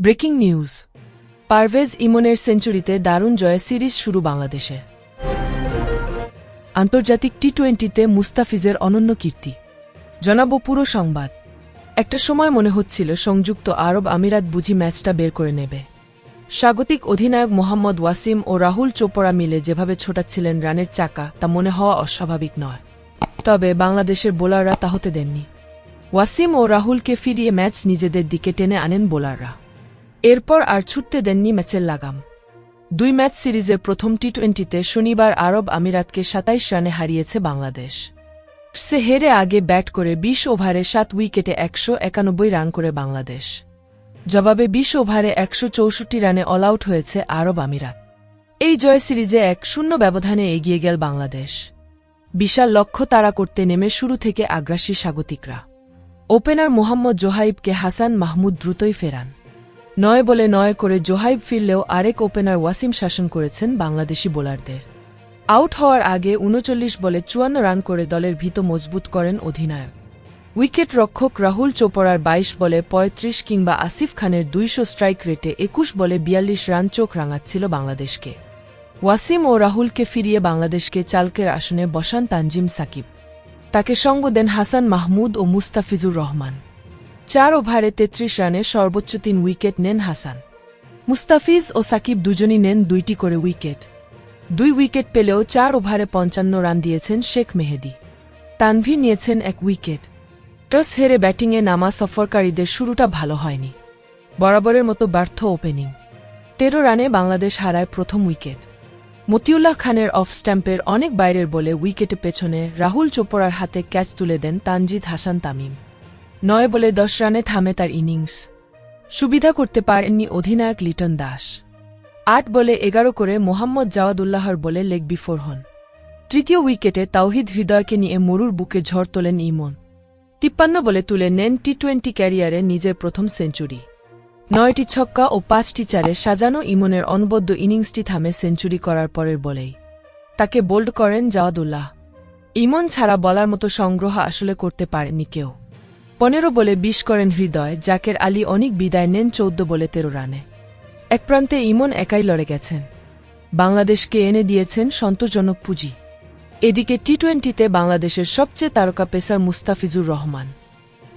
Breaking news. Parvez ইমনের সেঞ্চুরিতে দারুণ জয়ে সিরিজ শুরু বাংলাদেশে। আন্তর্জাতিক টি টোয়েন্টিতে মুস্তাফিজের অনন্য কীর্তি। জানাব পুরো সংবাদ। একটা সময় মনে হচ্ছিল সংযুক্ত আরব আমিরাত বুঝি ম্যাচটা বের করে নেবে। স্বাগতিক অধিনায়ক মোহাম্মদ ওয়াসিম ও রাহুল চোপড়া মিলে যেভাবে ছোটাচ্ছিলেন রানের চাকা, তা মনে হওয়া অস্বাভাবিক নয়। তবে বাংলাদেশের বোলাররা তা হতে দেননি। ওয়াসিম ও রাহুলকে ফিরিয়ে ম্যাচ নিজেদের দিকে টেনে আনেন বোলাররা। এরপর আর ছুটতে দেননি ম্যাচের লাগাম। দুই ম্যাচ সিরিজের প্রথম টি টোয়েন্টিতে শনিবার আরব আমিরাতকে সাতাইশ রানে হারিয়েছে বাংলাদেশ। সে হেরে আগে ব্যাট করে বিশ ওভারে সাত উইকেটে একশো একানব্বই রান করে বাংলাদেশ। জবাবে বিশ ওভারে একশো চৌষট্টি রানে অল আউট হয়েছে আরব আমিরাত। এই জয় সিরিজে এক শূন্য ব্যবধানে এগিয়ে গেল বাংলাদেশ। বিশাল লক্ষ্য তাড়া করতে নেমে শুরু থেকে আগ্রাসী স্বাগতিকরা। ওপেনার মোহাম্মদ জোহাইবকে হাসান মাহমুদ দ্রুতই ফেরান। নয় বলে নয় করে জোহাইব ফিরলেও আরেক ওপেনার ওয়াসিম শাসন করেছেন বাংলাদেশি বোলারদের। আউট হওয়ার আগে উনচল্লিশ বলে চুয়ান্ন রান করে দলের ভিত মজবুত করেন অধিনায়ক। উইকেট রক্ষক রাহুল চোপড়ার ২২ বলে ৩৫ কিংবা আসিফ খানের দুইশো স্ট্রাইক রেটে একুশ বলে বিয়াল্লিশ রান চোখ রাঙাচ্ছিল বাংলাদেশকে। ওয়াসিম ও রাহুলকে ফিরিয়ে বাংলাদেশকে চালকের আসনে বসান তানজিম সাকিব। তাকে সঙ্গ দেন হাসান মাহমুদ ও মুস্তাফিজুর রহমান। চার ওভারে তেত্রিশ রানে সর্বোচ্চ তিন উইকেট নেন হাসান। মুস্তাফিজ ও সাকিব দুজনই নেন দুইটি করে উইকেট। দুই উইকেট পেলেও চার ওভারে পঞ্চান্ন রান দিয়েছেন শেখ মেহেদি। তানভি নিয়েছেন এক উইকেট। টস হেরে ব্যাটিংয়ে নামা সফরকারীদের শুরুটা ভালো হয়নি। বরাবরের মতো ব্যর্থ ওপেনিং। তেরো রানে বাংলাদেশ হারায় প্রথম উইকেট। মতিউল্লাহ খানের অফ স্ট্যাম্পের অনেক বাইরের বলে উইকেটে পেছনে রাহুল চোপড়ার হাতে ক্যাচ তুলে দেন তানজিদ হাসান তামিম। নয় বলে দশ রানে থামে তার ইনিংস। সুবিধা করতে পারেননি অধিনায়ক লিটন দাস। আট বলে এগারো করে মোহাম্মদ জাওয়াদুল্লাহর বলে লেগ বিফোর হন। তৃতীয় উইকেটে তাওহিদ হৃদয়কে নিয়ে মরুর বুকে ঝড় তোলেন ইমন। তিপ্পান্ন বলে তুলে নেন টি টোয়েন্টি ক্যারিয়ারে নিজের প্রথম সেঞ্চুরি। নয়টি ছক্কা ও পাঁচটি চারে সাজানো ইমনের অনবদ্য ইনিংসটি থামে সেঞ্চুরি করার পরের বলেই। তাকে বোল্ড করেন জাওয়াদুল্লাহ। ইমন ছাড়া বলার মতো সংগ্রহ আসলে করতে পারেনি কেউ। পনেরো বলে বিশ করেন হৃদয়, জাকের আলী অনেক বিদায় নেন চৌদ্দ বলে তেরো রানে। এক প্রান্তে ইমন একাই লড়ে গেছেন। বাংলাদেশকে এনে দিয়েছেন সন্তোষজনক পুঁজি। এদিকে টি টোয়েন্টিতে বাংলাদেশের সবচেয়ে তারকা পেসার মুস্তাফিজুর রহমান।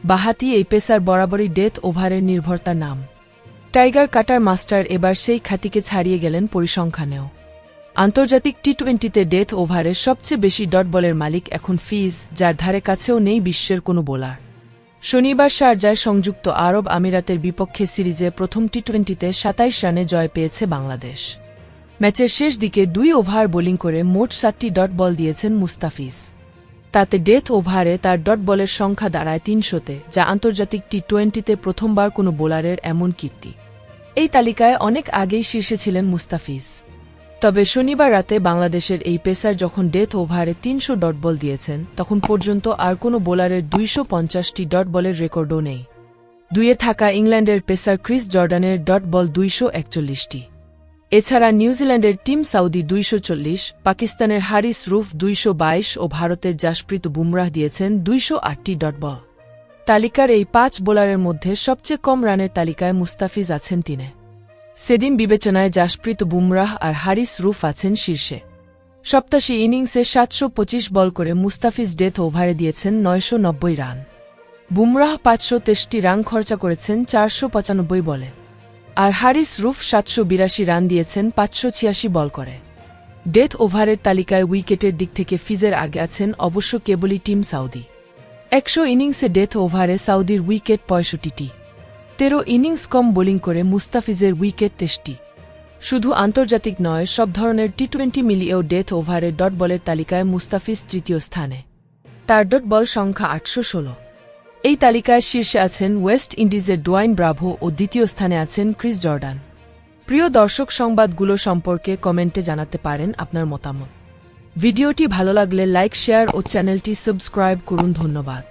বাহাতি এই পেসার বরাবরই ডেথ ওভারের নির্ভরতার নাম। টাইগার কাটার মাস্টার এবার সেই খ্যাতিকে ছাড়িয়ে গেলেন পরিসংখ্যানেও। আন্তর্জাতিক টি টোয়েন্টিতে ডেথ ওভারে সবচেয়ে বেশি ডট বলের মালিক এখন ফিজ, যার ধারে কাছেও নেই বিশ্বের কোনো বোলার। শনিবার শারজায় সংযুক্ত আরব আমিরাতের বিপক্ষে সিরিজে প্রথম টি টোয়েন্টিতে সাতাইশ রানে জয় পেয়েছে বাংলাদেশ। ম্যাচের শেষ দিকে দুই ওভার বোলিং করে মোট সাতটি ডট বল দিয়েছেন মুস্তাফিজ। তাতে ডেথ ওভারে তার ডট বলের সংখ্যা দাঁড়ায় তিনশোতে, যা আন্তর্জাতিক টি টোয়েন্টিতে প্রথমবার কোনো বোলারের এমন কীর্তি। এই তালিকায় অনেক আগেই শীর্ষে ছিলেন মুস্তাফিজ। তবে শনিবার রাতে বাংলাদেশের এই পেসার যখন ডেথ ওভারে তিনশো ডট বল দিয়েছেন, তখন পর্যন্ত আর কোনো বোলারের দুইশো পঞ্চাশটি ডট বলের রেকর্ডও নেই। দুইয়ে থাকা ইংল্যান্ডের পেসার ক্রিস জর্ডানের ডট বল দুইশো একচল্লিশটি। এছাড়া নিউজিল্যান্ডের টিম সাউদি দুইশো চল্লিশ, পাকিস্তানের হারিস রুফ দুইশো বাইশ ও ভারতের জাসপ্রীত বুমরাহ দিয়েছেন দুইশো আটটি ডট বল। তালিকার এই পাঁচ বোলারের মধ্যে সবচেয়ে কম রানের তালিকায় মুস্তাফিজ আছেন তিনে। সেদিন বিবেচনায় জাসপ্রীত বুমরাহ আর হারিস রুফ আছেন শীর্ষে। সপ্তাশী ইনিংসে সাতশো পঁচিশ বল করে মুস্তাফিজ ডেথ ওভারে দিয়েছেন নয়শো নব্বই রান। বুমরাহ পাঁচশো তেষ্টি রান খরচা করেছেন চারশো পঁচানব্বই বলে। আর হারিস রুফ সাতশো বিরাশি রান দিয়েছেন পাঁচশো ছিয়াশি বল করে। ডেথ ওভারের তালিকায় উইকেটের দিক থেকে ফিজের আগে আছেন অবশ্য কেবলই টিম সাউদি। একশো ইনিংসে ডেথ ওভারে সাউদির উইকেট পঁয়ষট্টিটি। তেরো ইনিংস কম বোলিং করে মুস্তাফিজের উইকেট তেষ্টি। শুধু আন্তর্জাতিক নয়, সব ধরনের টি টোয়েন্টি মিলিয়েও ডেথ ওভারে ডট বলের তালিকায় মুস্তাফিজ তৃতীয় স্থানে। তার ডট বল সংখ্যা আটশো ষোলো। এই তালিকায় শীর্ষে আছেন ওয়েস্ট ইন্ডিজের ডোয়াইন ব্রাভো ও দ্বিতীয় স্থানে আছেন ক্রিস জর্ডান। প্রিয় দর্শক সংবাদগুলো সম্পর্কে কমেন্টে জানাতে পারেন আপনার মতামত। ভিডিওটি ভালো লাগলে লাইক, শেয়ার ও চ্যানেলটি সাবস্ক্রাইব করুন। ধন্যবাদ।